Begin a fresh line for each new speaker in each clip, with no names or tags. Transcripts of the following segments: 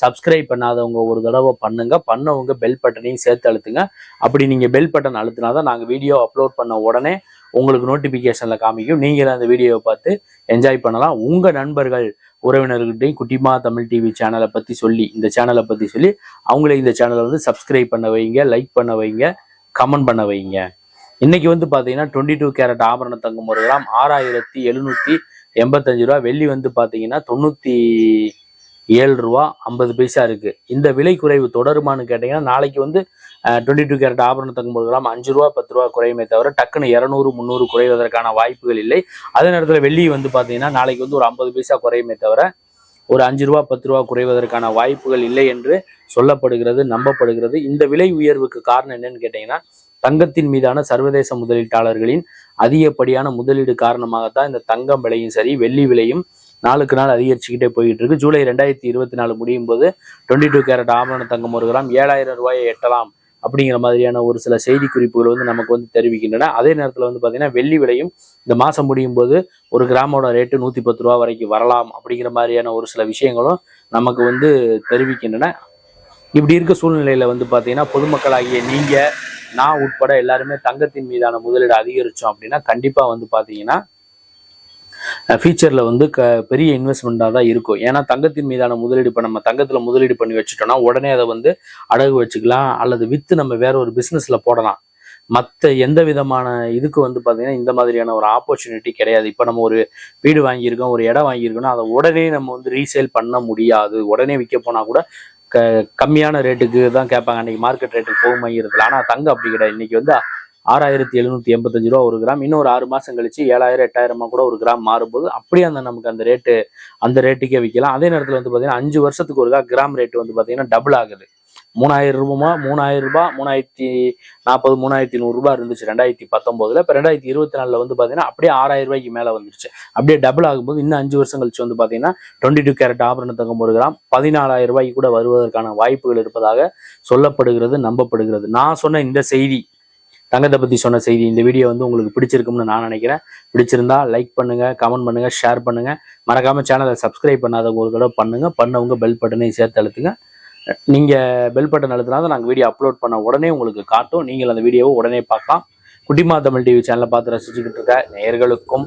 Subscribe பண்ணாதவங்க ஒரு தடவை பண்ணுங்க. பண்ணவங்க பெல் பட்டனையும் சேர்த்து அழுத்துங்க. அப்படி நீங்க பெல் பட்டன் அழுத்தினா தான் நாங்கள் வீடியோ அப்லோட் பண்ண உடனே உங்களுக்கு நோட்டிஃபிகேஷனில் காமிக்கும். நீங்களும் அந்த வீடியோவை பார்த்து என்ஜாய் பண்ணலாம். உங்க நண்பர்கள் உறவினர்கிட்டையும் குட்டிமா தமிழ் டிவி சேனலை பத்தி சொல்லி இந்த சேனலை பத்தி சொல்லி அவங்களே இந்த சேனலை வந்து சப்ஸ்கிரைப் பண்ண வைங்க லைக் பண்ண வைங்க கமெண்ட் பண்ண வைங்க. இன்னைக்கு வந்து பாத்தீங்கன்னா டுவெண்ட்டி டூ கேரட் ஆபரண தங்கம் ஒரு கிராம் ஆறாயிரத்தி எழுநூத்தி எண்பத்தஞ்சு ரூபா வெள்ளி வந்து பாத்தீங்கன்னா தொண்ணூத்தி ஏழு ரூபா ஐம்பது பைசா இருக்குது இந்த விலை குறைவு தொடருமான்னு கேட்டிங்கன்னா நாளைக்கு வந்து டுவெண்ட்டி டூ கேரட் ஆபரண தங்கம் ஒரு கிராம் அஞ்சு ரூபா பத்து ரூபா குறையுமே தவிர டக்குன்னு இரநூறு முந்நூறு குறைவதற்கான வாய்ப்புகள் இல்லை. அதே நேரத்தில் வெள்ளி வந்து பார்த்தீங்கன்னா நாளைக்கு வந்து ஒரு ஐம்பது பைசா குறையுமே தவிர ஒரு அஞ்சு ரூபா பத்து ரூபா குறைவதற்கான வாய்ப்புகள் இல்லை என்று சொல்லப்படுகிறது நம்பப்படுகிறது. இந்த விலை உயர்வுக்கு காரணம் என்னன்னு கேட்டிங்கன்னா தங்கத்தின் மீதான சர்வதேச முதலீட்டாளர்களின் அதிகப்படியான முதலீடு காரணமாகத்தான் இந்த தங்கம் விலையும் சரி வெள்ளி விலையும் நாளுக்கு நாள் அதிகரிச்சுக்கிட்டே போயிட்டு இருக்கு ஜூலை ரெண்டாயிரத்தி இருபத்தி நாலு முடியும் போது டுவெண்ட்டி டூ கேரட் ஆபரண தங்கம் ஒரு கிராம் ஏழாயிரம் ரூபாயை எட்டலாம் அப்படிங்கிற மாதிரியான ஒரு சில செய்தி குறிப்புகள் வந்து நமக்கு வந்து தெரிவிக்கின்றன. அதே நேரத்தில் வந்து பார்த்தீங்கன்னா வெள்ளி விலையும் இந்த மாதம் முடியும் போது ஒரு கிராமோட ரேட்டு நூற்றி பத்து ரூபா வரைக்கும் வரலாம் அப்படிங்கிற மாதிரியான ஒரு சில விஷயங்களும் நமக்கு வந்து தெரிவிக்கின்றன. இப்படி இருக்க சூழ்நிலையில் வந்து பார்த்தீங்கன்னா பொதுமக்களாகிய நீங்கள் நான் உட்பட எல்லாருமே தங்கத்தின் மீதான முதலீடு அதிகரித்தோம் அப்படின்னா கண்டிப்பாக வந்து பார்த்தீங்கன்னா ஃபியூச்சரில் வந்து க பெரிய இன்வெஸ்ட்மெண்ட்டாக தான் இருக்கும். ஏன்னா தங்கத்தின் மீதான முதலீடு இப்போ நம்ம தங்கத்தில் முதலீடு பண்ணி வச்சுட்டோம்னா உடனே அதை வந்து அடகு வச்சுக்கலாம். அல்லது விற்று நம்ம வேற ஒரு பிஸ்னஸில் போடலாம். மற்ற எந்த விதமான இதுக்கு வந்து பார்த்தீங்கன்னா இந்த மாதிரியான ஒரு ஆப்பர்ச்சுனிட்டி கிடையாது. இப்போ நம்ம ஒரு வீடு வாங்கியிருக்கோம் ஒரு இடம் வாங்கியிருக்கோம்னா அதை உடனே நம்ம வந்து ரீசேல் பண்ண முடியாது. உடனே விற்க போனால் கூட க கம்மியான ரேட்டுக்கு தான் கேட்பாங்க. அன்றைக்கி மார்க்கெட் ரேட்டுக்கு போகும் வாங்கிறதுல ஆனால் தங்கம் அப்படி கிடையாது. இன்றைக்கி வந்து ஆறாயிரத்தி எழுநூத்தி எண்பத்தஞ்சு ரூபா ஒரு கிராம். இன்னும் ஒரு ஆறு மாசம் கழிச்சு ஏழாயிரம் எட்டாயிரமா கூட ஒரு கிராம் மாறும்போது அப்படியே அந்த நமக்கு அந்த ரேட்டு அந்த ரேட்டுக்கே விற்கலாம் அதே நேரத்தில் வந்து பார்த்தீங்கன்னா அஞ்சு வருஷத்துக்கு ஒருக்கா கிராம் ரேட் வந்து பார்த்தீங்கன்னா டபுள் ஆகுது. மூணாயிரம் ரூபா மூணாயிரம் ரூபாய் மூணாயிரத்தி நாற்பது மூணாயிரத்தி நூறுரூபா இருந்துச்சு ரெண்டாயிரத்தி பத்தொம்போதுல இப்போ ரெண்டாயிரத்தி இருபத்தி நாலில் வந்து பார்த்தீங்கன்னா அப்படியே ஆறாயிரம் ரூபாய்க்கு மேலே வந்துருச்சு. அப்படியே டபுள் ஆகும்போது இன்னும் அஞ்சு வருஷம் கழிச்சு வந்து பார்த்தீங்கன்னா டுவெண்ட்டி டூ கேரட் ஆபரண தங்கம் ஒரு கிராம். பதினாலாயிரம் ரூபாய்க்கு கூட வருவதற்கான வாய்ப்புகள் இருப்பதாக சொல்லப்படுகிறது நம்பப்படுகிறது. நான் சொன்ன இந்த செய்தி தங்கத்தை பற்றி சொன்ன செய்தி இந்த வீடியோ வந்து உங்களுக்கு பிடிச்சிருக்கும்னு நான் நினைக்கிறேன். பிடிச்சிருந்தா லைக் பண்ணுங்க கமெண்ட் பண்ணுங்க ஷேர் பண்ணுங்க. மறக்காம சேனலை சப்ஸ்கிரைப் பண்ணாதவங்களோட ஒரு பண்ணுங்க. பண்ணவங்க பெல் பட்டனையும் சேர்த்து அழுத்துங்க. நீங்க பெல் பட்டன் அழுத்தினா தான் நாங்கள் வீடியோ அப்லோட் பண்ண உடனே உங்களுக்கு காட்டும். நீங்கள் அந்த வீடியோவை உடனே பார்க்கலாம். குட்டிமா தமிழ் டிவி சேனலை பார்த்து ரசிச்சுக்கிட்டு இருக்க நேயர்களுக்கும்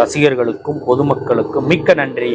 ரசிகர்களுக்கும் பொதுமக்களுக்கும் மிக்க நன்றி.